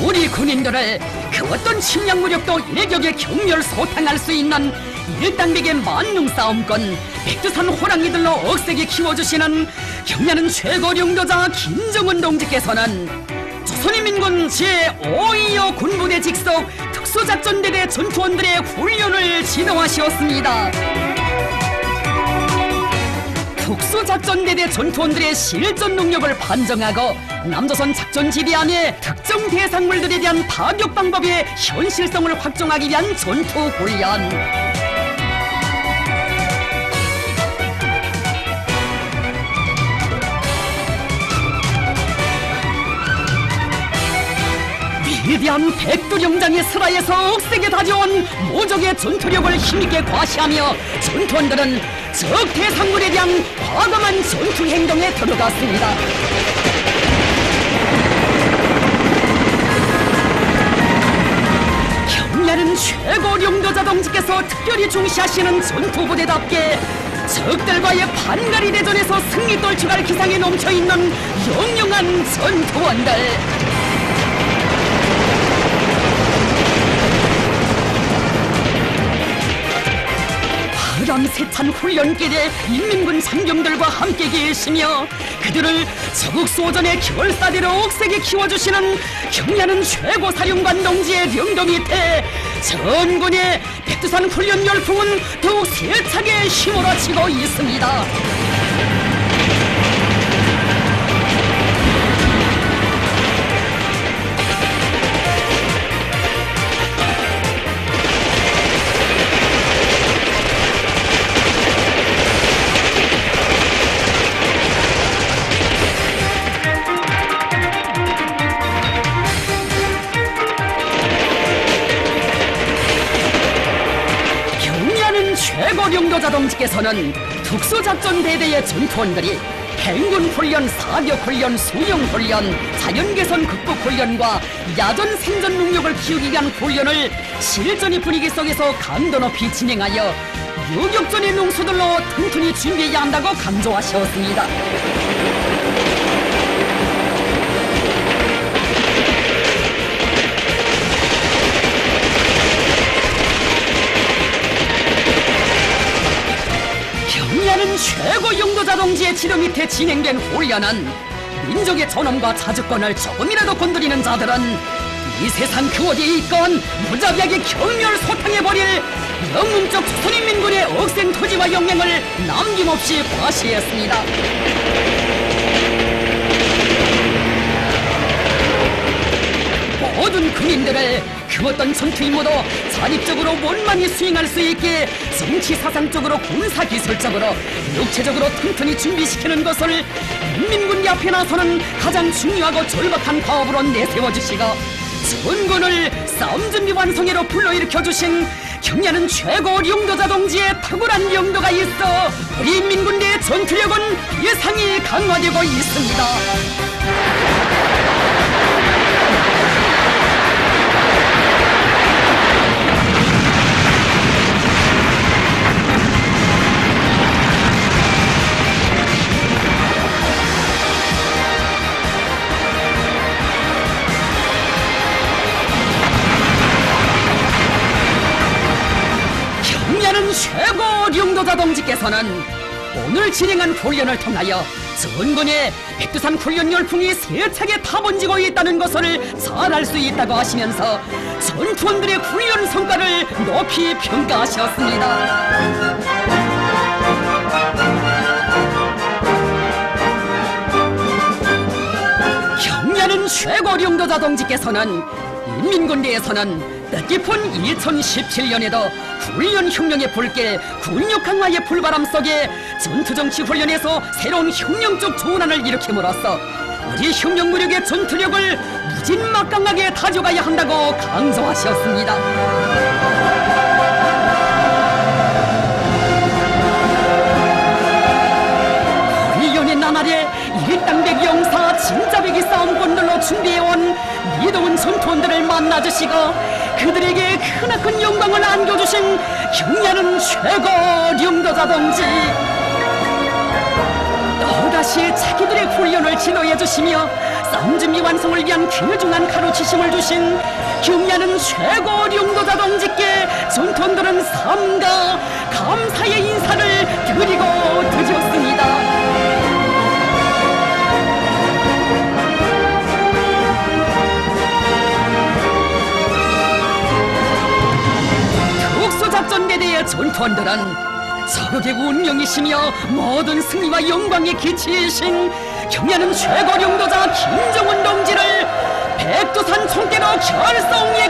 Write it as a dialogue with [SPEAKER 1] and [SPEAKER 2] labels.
[SPEAKER 1] 우리 군인들을 그 어떤 침략 무력도 일격에 경멸 소탕할 수 있는 일당백의 만능 싸움권 백두산 호랑이들로 억세게 키워주시는 경ля는 최고 령도자 김정은 동지께서는 조선인민군 제525 군부대 직속 특수작전대대 전투원들의 훈련을 지도하시었습니다. 특수작전대대 전투원들의 실전 능력을 판정하고 남조선 작전 지대 안의 특정 대상물들에 대한 타격 방법의 현실성을 확정하기 위한 전투 훈련. 위대한 백두령장의 슬하에서 억세게 다져온 모적의 전투력을 힘있게 과시하며 전투원들은 적 대상물에 대한 과감한 전투 행동에 들어갔습니다. 경ля는 최고 령도자 동지께서 특별히 중시하시는 전투부대답게 적들과의 반가리 대전에서 승리 떨쳐갈 기상에 넘쳐있는 영영한 전투원들 바람 세찬 훈련길에 인민군 장병들과 함께 계시며 그들을 적국 소전의 결사대로 억세게 키워주시는 경ля는 최고 사령관 동지의 명도 밑에 전군의 백두산 훈련 열풍은 더욱 세차게 휘몰아치고 있습니다. 경리하는 최고 령도자 동지께서는 특수작전 대대의 전투원들이 행군 훈련, 사격 훈련, 수영 훈련, 자연 개선 극복 훈련과 야전 생존 능력을 키우기 위한 훈련을 실전의 분위기 속에서 강도 높이 진행하여 유격전의 농수들로 튼튼히 준비해야 한다고 강조하셨습니다. 경리하는 최고 용도 자 동지의 지도 밑에 진행된 훈련은 민족의 존엄과 자주권을 조금이라도 건드리는 자들은 이 세상 그 어디에 있건 무자비하게 경멸 소탕해버릴 영웅적 조선인민군의 억센 토지와 영맹을 남김없이 과시했습니다. 모든 군인들을 그 어떤 전투 임무도 자립적으로 원만히 수행할 수 있게 정치 사상적으로 군사 기술적으로 육체적으로 튼튼히 준비시키는 것을 인민군 앞에 나서는 가장 중요하고 절박한 과업으로 내세워 주시고 전군을 싸움 준비 완성회로 불러일으켜 주신 경ля는 최고 용도자 동지의 탁월한 용도가 있어 우리 인민군대의 전투력은 예상이 강화되고 있습니다. 용도자 동지께서는 오늘 진행한 훈련을 통하여 전군의 백두산 훈련 열풍이 세차게 타번지고 있다는 것을 잘 알 수 있다고 하시면서 전투원들의 훈련 성과를 높이 평가하셨습니다. 경ля는 최고 령도자 동지께서는 인민군대에서는 뜻깊은 2017년에도 훈련 혁명의 불길, 군력 강화의 불바람 속에 전투정치 훈련에서 새로운 혁명적 조난을 일으킴으로써 우리 혁명 무력의 전투력을 무진막강하게 다져가야 한다고 강조하셨습니다. 나날에 일당백 영사 진짜배기 싸움꾼들로 준비해온 이동훈 전투원들을 만나주시고 그들에게 크나큰 영광을 안겨주신 경ля는 최고 령도자 동지 동시에 자기들의 훈련을 지도해 주시며 싸움 준비 완성을 위한 귀중한 가르치심을 주신 경야는 최고 용도자 동지께 전통들은 삼가 감사의 인사를 드리고 드렸습니다. 전투원들은 서로의 운명이시며 모든 승리와 영광의 기치이신 경야는 최고 용도자 김정은 동지를 백두산 총대로 결성해